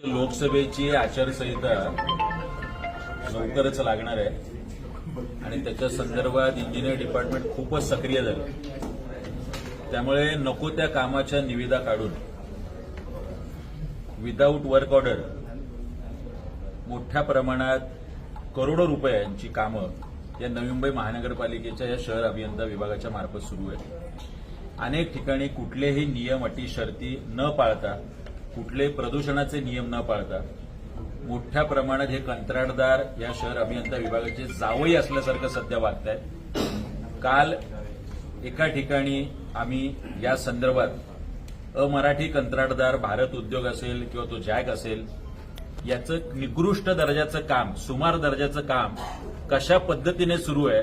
लोकसभेची आचारसंहिता लवकरच लागणार आहे. आणि त्याच्या संदर्भात इंजिनियर डिपार्टमेंट खूपच सक्रिय झालं. त्यामुळे नको त्या कामाच्या निविदा काढून विदाऊट वर्क ऑर्डर मोठ्या प्रमाणात करोडो रुपयांची कामं या नवी मुंबई महानगरपालिकेच्या या शहर अभियंता विभागाच्या मार्फत सुरू आहेत. अनेक ठिकाणी कुठलेही नियम अटी शर्ती न पाळता कुठले प्रदूषणाचे नियम न पाळता. मोठ्या प्रमाणात हे कंत्राटदार या शहर अभियंता विभागाचे जावई असल्यासारखं सध्या वागत आहेत काल एका ठिकाणी आम्ही या संदर्भात अमराठी कंत्राटदार भारत उद्योग असेल किंवा तो जॅक असेल याचं निकृष्ट दर्जाचं काम सुमार दर्जाचं काम कशा पद्धतीने सुरू आहे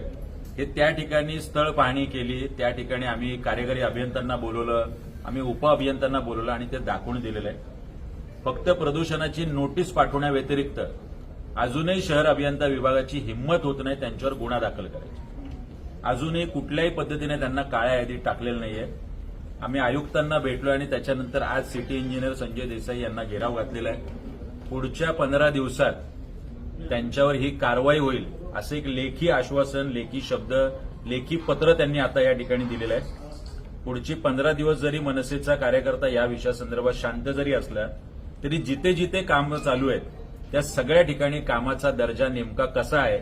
हे त्या ठिकाणी स्थळ पाहणी केली त्या ठिकाणी आम्ही कार्यकारी अभियंत्यांना बोलवलं आम्ही उप अभियंत्यांना बोलवलं आणि ते दाखवून दिलेलं आहे. फक्त प्रदूषणाची नोटीस पाठवण्याव्यतिरिक्त अजूनही शहर अभियंता विभागाची हिंमत होत नाही त्यांच्यावर गुन्हा दाखल करायची. अजूनही कुठल्याही पद्धतीने त्यांना काळ्या यादीत टाकलेलं नाहीये. आम्ही आयुक्तांना भेटलो आणि त्याच्यानंतर आज सिटी इंजिनियर संजय देसाई यांना घेराव घातलेला आहे. पुढच्या पंधरा दिवसात त्यांच्यावर ही कारवाई होईल असं एक लेखी आश्वासन लेखी शब्द लेखी पत्र त्यांनी आता या ठिकाणी दिलेलं आहे. पुढची पंधरा दिवस जरी मनसेचा कार्यकर्ता या विषयासंदर्भात शांत जरी असला तरी जिथे जिथे काम चालू आहेत त्या सगळ्या ठिकाणी कामाचा दर्जा नेमका कसा आहे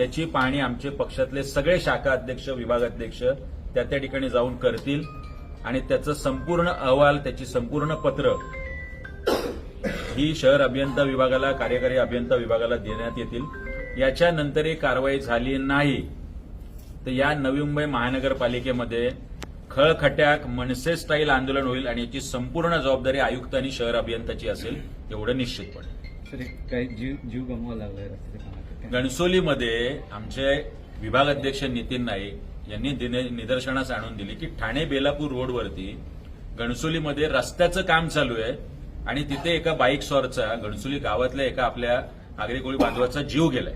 याची पाहणी आमचे पक्षातले सगळे शाखा अध्यक्ष विभागाध्यक्ष त्या त्या ठिकाणी जाऊन करतील. आणि त्याचं संपूर्ण अहवाल त्याची संपूर्ण पत्र ही शहर अभियंता विभागाला कार्यकारी अभियंता विभागाला देण्यात येतील. याच्यानंतरही कारवाई झाली नाही. तर या नवी मुंबई महानगरपालिकेमध्ये खळखट्याक मनसे स्टाईल आंदोलन होईल आणि याची संपूर्ण जबाबदारी आयुक्त आणि शहर अभियंत्याची असेल एवढं निश्चितपणे. काही जीव जीव लागलाय गणसोलीमध्ये आमचे विभागाध्यक्ष नितीन नाईक यांनी दिने- निदर्शनास आणून दिली की ठाणे बेलापूर रोडवरती गणसोलीमध्ये रस्त्याचं काम चालू आहे आणि तिथे एका बाईक स्वारचा गणसोली गावातल्या एका आपल्या आगरी कोळी बांधवाचा जीव गेलाय.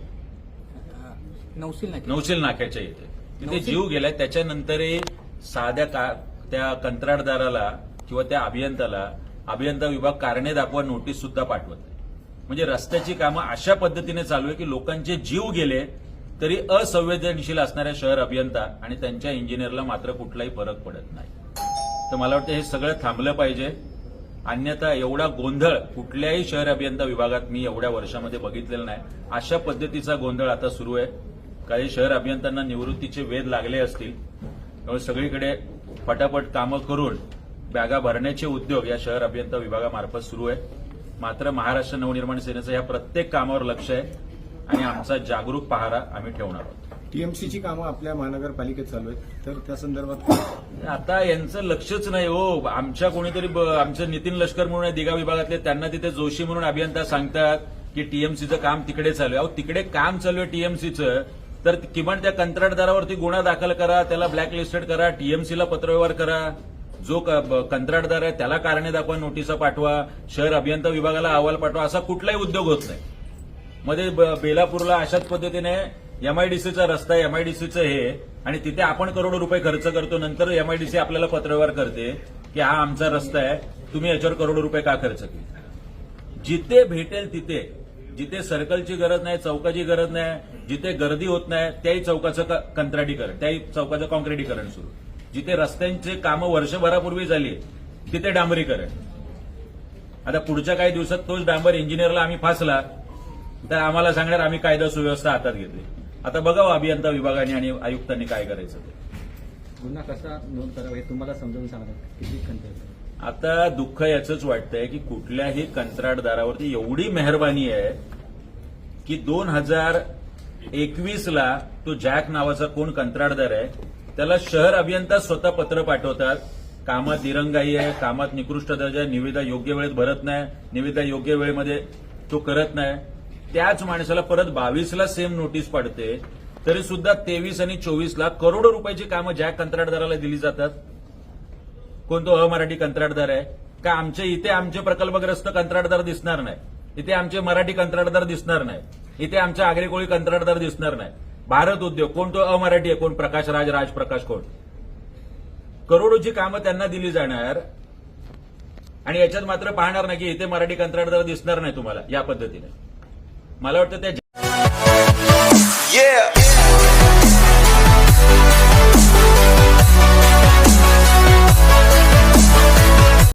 नवशील नाक्याच्या इथे. तिथे जीव गेलाय त्याच्यानंतरही साध्या का त्या कंत्राटदाराला किंवा त्या अभियंत्याला अभियंता विभाग कारणे दाखवा नोटीस सुद्धा पाठवत नाही. म्हणजे रस्त्याची कामं अशा पद्धतीने चालू आहे की लोकांचे जीव गेले तरी असंवेदनशील असणाऱ्या शहर अभियंता आणि त्यांच्या इंजिनियरला मात्र कुठलाही फरक पडत नाही. तर मला वाटतं हे सगळं थांबलं पाहिजे. अन्यथा एवढा गोंधळ कुठल्याही शहर अभियंता विभागात मी एवढ्या वर्षामध्ये बघितलेला नाही. अशा पद्धतीचा गोंधळ आता सुरू आहे. काही शहर अभियंत्यांना निवृत्तीचे वेध लागले असतील. त्यामुळे सगळीकडे पटापट कामं करून बॅगा भरण्याचे उद्योग या शहर अभियंता विभागामार्फत सुरू आहे. मात्र महाराष्ट्र नवनिर्माण सेनेचं या प्रत्येक कामावर लक्ष आहे आणि आमचा जागरूक पहारा आम्ही ठेवणार आहोत. टीएमसीची कामं आपल्या महानगरपालिकेत चालू आहेत. तर त्या संदर्भात आता यांचं लक्षच नाही हो. आमच्या कोणीतरी आमचं नितीन लष्कर म्हणून दिघा विभागातले त्यांना तिथे जोशी म्हणून अभियंता सांगतात की टीएमसीचं काम तिकडे चालू आहे. अहो तिकडे काम चालू आहे टीएमसीचं. तर किमान त्या कंत्राटदारावरती गुन्हा दाखल करा त्याला ब्लॅक लिस्टेड करा टीएमसीला पत्रव्यवहार करा. जो क- ब- कंत्राटदार आहे त्याला कारणे दाखवा नोटिसा पाठवा शहर अभियंता विभागाला अहवाल पाठवा असा कुठलाही उद्योग होत नाही. मध्ये ब- बेलापूरला अशाच पद्धतीने एमआयडीसीचा रस्ता आहे एमआयडीसीचं हे आणि तिथे आपण करोडो रुपये खर्च करतो नंतर एमआयडीसी आपल्याला पत्रव्यवहार करते की हा आमचा रस्ता आहे तुम्ही याच्यावर करोडो रुपये का खर्च केले? जिथे भेटेल तिथे. जिथे सर्कलची गरज नाही चौकाची गरज नाही जिथे गर्दी होत नाही त्याही चौकाचं कंत्राटीकरण त्याही चौकाचं कॉन्क्रिटीकरण सुरू. जिथे रस्त्यांचे कामं वर्षभरापूर्वी झाली तिथे डांबरीकरण. आता पुढच्या काही दिवसात तोच डांबर इंजिनियरला आम्ही फासला तर आम्हाला सांगणार आम्ही कायदा सुव्यवस्था हातात घेतली. आता बघावं अभियंता विभागाने आणि आयुक्तांनी काय करायचं ते. गुन्हा कसा नोंद करावा हे तुम्हाला समजावून सांगा किती आता दुःख याचंच वाटतंय की कुठल्याही कंत्राटदारावरती एवढी मेहरबानी आहे की दोन हजार एकवीस ला तो जॅक नावाचा कोण कंत्राटदार आहे त्याला शहर अभियंता स्वतः पत्र पाठवतात. कामात दिरंगाई आहे कामात निकृष्ट दर्जा आहे निविदा योग्य वेळेत भरत नाही निविदा योग्य वेळेमध्ये तो करत नाही. त्याच माणसाला परत बावीसला सेम नोटीस पडते तरी सुद्धा तेवीस आणि चोवीसला करोडो रुपयाची कामं ज्या कंत्राटदाराला दिली जातात. कोणतो अमराठी कंत्राटदार आहे? का आमच्या इथे आमचे प्रकल्पग्रस्त कंत्राटदार दिसणार नाही? इथे आमचे मराठी कंत्राटदार दिसणार नाही. इथे आमच्या आगरी कोळी कंत्राटदार दिसणार नाही. भारत उद्योग कोण तो अमराठी आहे? कोण प्रकाश राज राजप्रकाश कोण? करोडोची कामं त्यांना दिली जाणार आणि याच्यात मात्र पाहणार नाही की इथे मराठी कंत्राटदार दिसणार नाही तुम्हाला या पद्धतीने. मला वाटतं त्या Yeah.